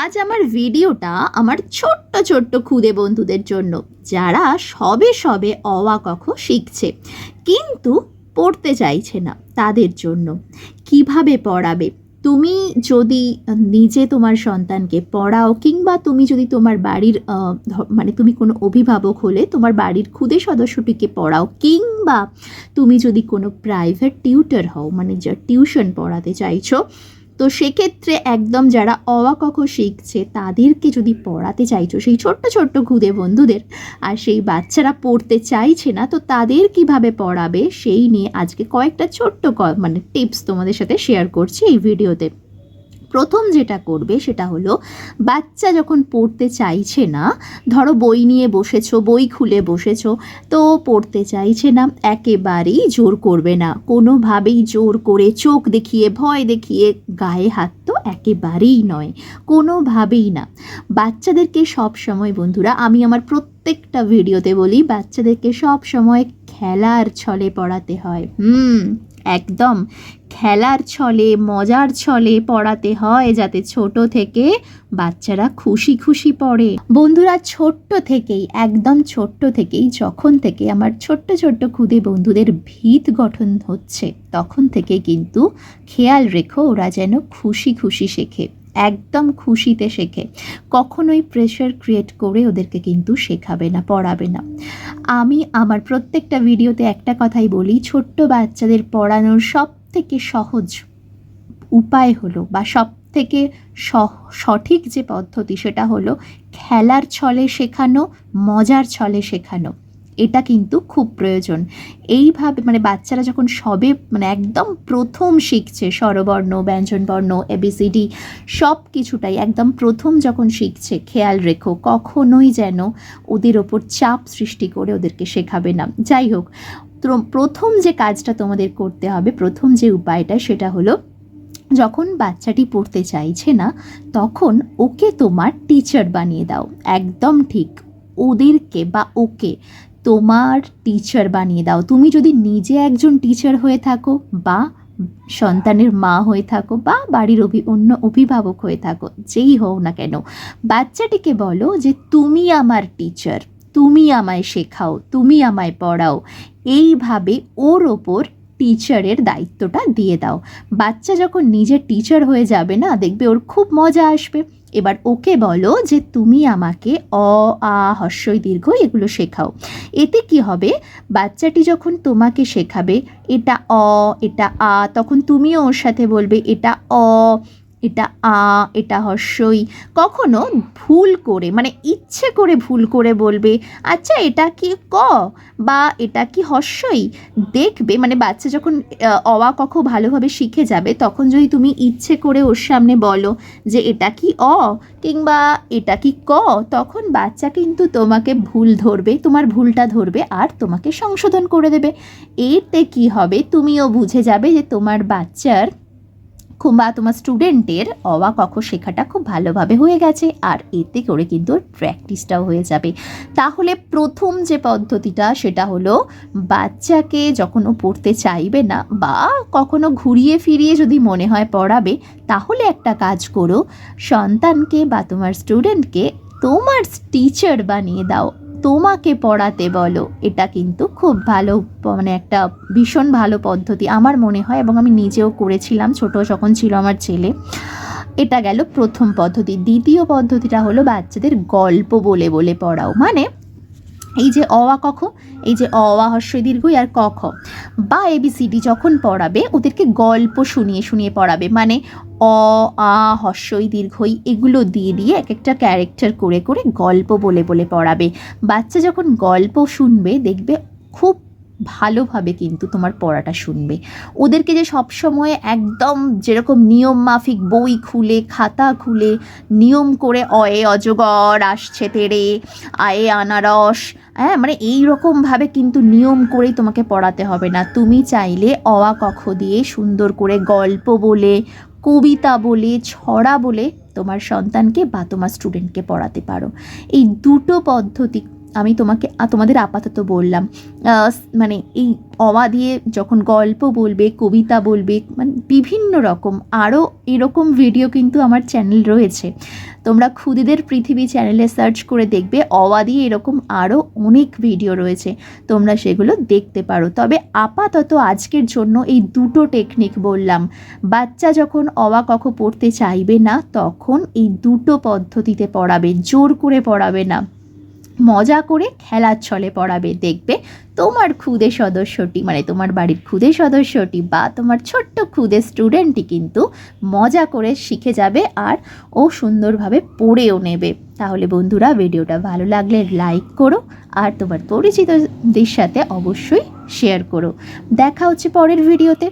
আজ আমার ভিডিওটা আমার ছোট্ট ছোট্ট খুদে বন্ধুদের জন্য, যারা সবে সবে অওয়া কখ শিখছে, কিন্তু পড়তে চাইছে না তাদের জন্য। কীভাবে পড়াবে? তুমি যদি নিজে তোমার সন্তানকে পড়াও, কিংবা তুমি যদি তোমার বাড়ির মানে তুমি কোনো অভিভাবক হলে তোমার বাড়ির খুদে সদস্যটিকে পড়াও, কিংবা তুমি যদি কোনো প্রাইভেট টিউটার হও মানে যা টিউশন পড়াতে চাইছো তো সেক্ষেত্রে একদম যারা অওয়া কখ শিখছে, তাদেরকে যদি পড়াতে চাইছো, সেই ছোট্ট ছোট্ট খুদে বন্ধুদের আর সেই বাচ্চারা পড়তে চাইছে না, তো তাদের কীভাবে পড়াবে? সেই নিয়ে আজকে কয়েকটা ছোট্ট মানে টিপস তোমাদের সাথে শেয়ার করছি এই ভিডিওতে প্রথম যেটা করবে সেটা হলো, বাচ্চা যখন পড়তে চাইছে না, ধরো বই নিয়ে বসেছো, বই খুলে বসেছো, তো পড়তে চাইছে না, একেবারেই জোর করবে না। কোনোভাবেই জোর করে চোখ দেখিয়ে, ভয় দেখিয়ে গায়ে হাত তো একেবারেই নয়, কোনোভাবেই না। বাচ্চাদেরকে সব সময় বন্ধুরা, আমি আমার প্রত্যেকটা ভিডিওতে বলি, বাচ্চাদেরকে সব সময় খেলার ছলে পড়াতে হয়। হুম। একদম। খেলার ছলে, মজার ছলে পড়াতে হয় যাতে ছোট থেকে বাচ্চারা খুশি খুশি পড়ে। বন্ধুরা, ছোট্ট থেকেই, একদম ছোট্ট থেকেই, যখন থেকে আমার ছোট্ট ছোট্ট খুদে বন্ধুদের ভিত গঠন হচ্ছে, তখন থেকে কিন্তু খেয়াল রেখো ওরা যেন খুশি খুশি শেখে। একদম খুশিতে শেখে। কখনোই প্রেশার ক্রিয়েট করে ওদেরকে কিন্তু শেখাবে না, পড়াবে না। আমি আমার প্রত্যেকটা ভিডিওতে একটা কথাই বলি, ছোট্ট বাচ্চাদের পড়ানোর সব থেকে সহজ উপায় হলো বা সব থেকে সঠিক যে পদ্ধতি সেটা হলো খেলার ছলে শেখানো, মজার ছলে শেখানো। এটা কিন্তু খুব প্রয়োজন। এইভাবে মানে বাচ্চারা যখন সবে মানে একদম প্রথম শিখছে স্বরবর্ণ, ব্যঞ্জনবর্ণ এবিসিডি সব কিছুটাই একদম প্রথম যখন শিখছে, খেয়াল রেখো, কখনোই যেন ওদের ওপর চাপ সৃষ্টি করে ওদেরকে শেখাবে না। যাই হোক প্রথম যে কাজটা তোমাদের করতে হবে, প্রথম যে উপায়টা সেটা হলো যখন বাচ্চাটি পড়তে চাইছে না, তখন ওকে তোমার টিচার বানিয়ে দাও। একদম ঠিক, ওদেরকে বা ওকে তোমার টিচার বানিয়ে দাও। তুমি যদি নিজে একজন টিচার হয়ে থাকো বা সন্তানের মা হয়ে থাকো বা বাড়ির অভি, অন্য অভিভাবক হয়ে থাকো, যেই হও না কেন, বাচ্চাটিকে বলো যে তুমি আমার টিচার তুমি আমায় শেখাও, তুমি আমায় পড়াও, এইভাবে ওর ওপর টিচারের দায়িত্বটা দিয়ে দাও। বাচ্চা যখন নিজের টিচার হয়ে যাবে না, দেখবে ওর খুব মজা আসবে। এবার ওকে বলো যে তুমি আমাকে অ আ হর্ষই দীর্ঘ এগুলো শেখাও। এতে কি হবে? বাচ্চাটি যখন তোমাকে শেখাবে, এটা অ, এটা আ, তখন তুমিও ওর সাথে বলবে এটা অ এটা আ, এটা হর্ষই। কখনো ভুল করে মানে ইচ্ছে করে ভুল করে বলবে আচ্ছা এটা কি ক বা এটা কি হর্ষই? দেখবে মানে বাচ্চা যখন অওয়া কখ ভালোভাবে শিখে যাবে, তখন যদি তুমি ইচ্ছে করে ওর সামনে বলো যে, এটা কি অ? কিংবা, এটা কি ক? তখন বাচ্চা কিন্তু তোমাকে ভুল ধরবে, তোমার ভুলটা ধরবে আর তোমাকে সংশোধন করে দেবে। এতে কি হবে, তুমিও বুঝে যাবে যে তোমার বাচ্চার খুব বা তোমার স্টুডেন্টের অওয়া কখ শেখাটা খুব ভালোভাবে হয়ে গেছে আর এতে করে কিন্তু প্র্যাকটিসটাও হয়ে যাবে। তাহলে প্রথম যে পদ্ধতিটা সেটা হলো বাচ্চাকে যখন ও পড়তে চাইবে না বা কখনো ঘুরিয়ে ফিরিয়ে যদি মনে হয় পড়াবে, তাহলে একটা কাজ করো, সন্তানকে বা তোমার স্টুডেন্টকে তোমার টিচার বানিয়ে দাও। তোমাকে পড়াতে বলো। এটা কিন্তু খুব ভালো মানে একটা ভীষণ ভালো পদ্ধতি আমার মনে হয় এবং আমি নিজেও করেছিলাম, ছোট যখন ছিল আমার ছেলে। এটা গেল প্রথম পদ্ধতি। দ্বিতীয় পদ্ধতিটা হলো বাচ্চাদের গল্প বলে বলে পড়াও। মানে এই যে অ অওয়া কখ এই যে অওয়া হর্ষই দীর্ঘই আর ক খ, বা এবিসিডি যখন পড়াবে, ওদেরকে গল্প শুনিয়ে শুনিয়ে পড়াবে মানে অ, আ হর্ষই দীর্ঘই এগুলো দিয়ে দিয়ে এক একটা ক্যারেক্টার করে করে গল্প বলে বলে পড়াবে। বাচ্চা যখন গল্প শুনবে, দেখবে খুব ভালোভাবে কিন্তু তোমার পড়াটা শুনবে। ওদেরকে যে সবসময় একদম যেরকম নিয়ম মাফিক বই খুলে, খাতা খুলে, নিয়ম করে, অয়ে অজগর, আসছে তেরে, আয়ে আনারস হ্যাঁ মানে এই রকমভাবে কিন্তু নিয়ম করেই তোমাকে পড়াতে হবে না। তুমি চাইলে অওয়া কখ দিয়ে সুন্দর করে গল্প বলে, কবিতা বলে, ছড়া বলে তোমার সন্তানকে বা তোমার স্টুডেন্টকে পড়াতে পারো। এই দুটো পদ্ধতি আমি তোমাকে তোমাদের আপাতত বললাম। মানে এই অওয়া দিয়ে যখন গল্প বলবে, কবিতা বলবে মানে বিভিন্ন রকম আরও এরকম ভিডিও কিন্তু আমার চ্যানেল রয়েছে। তোমরা খুদিদের পৃথিবী চ্যানেলে সার্চ করে দেখবে অওয়া দিয়ে এরকম আরও অনেক ভিডিও রয়েছে। তোমরা সেগুলো দেখতে পারো। তবে আপাতত আজকের জন্য এই দুটো টেকনিক বললাম। বাচ্চা যখন অওয়া কখ পড়তে চাইবে না, তখন এই দুটো পদ্ধতিতে পড়াবে, জোর করে পড়াবে না। মজা করে খেলার ছলে পড়াবে, দেখবে তোমার খুদে সদস্যটি মানে তোমার বাড়ির খুদে সদস্যটি বা তোমার ছোট্ট খুদে স্টুডেন্টটি কিন্তু মজা করে শিখে যাবে আর ও সুন্দরভাবে পড়েও নেবে। তাহলে বন্ধুরা, ভিডিওটা ভালো লাগলে লাইক করো আর তোমার পরিচিতদের সাথে অবশ্যই শেয়ার করো। দেখা হচ্ছে পরের ভিডিওতে।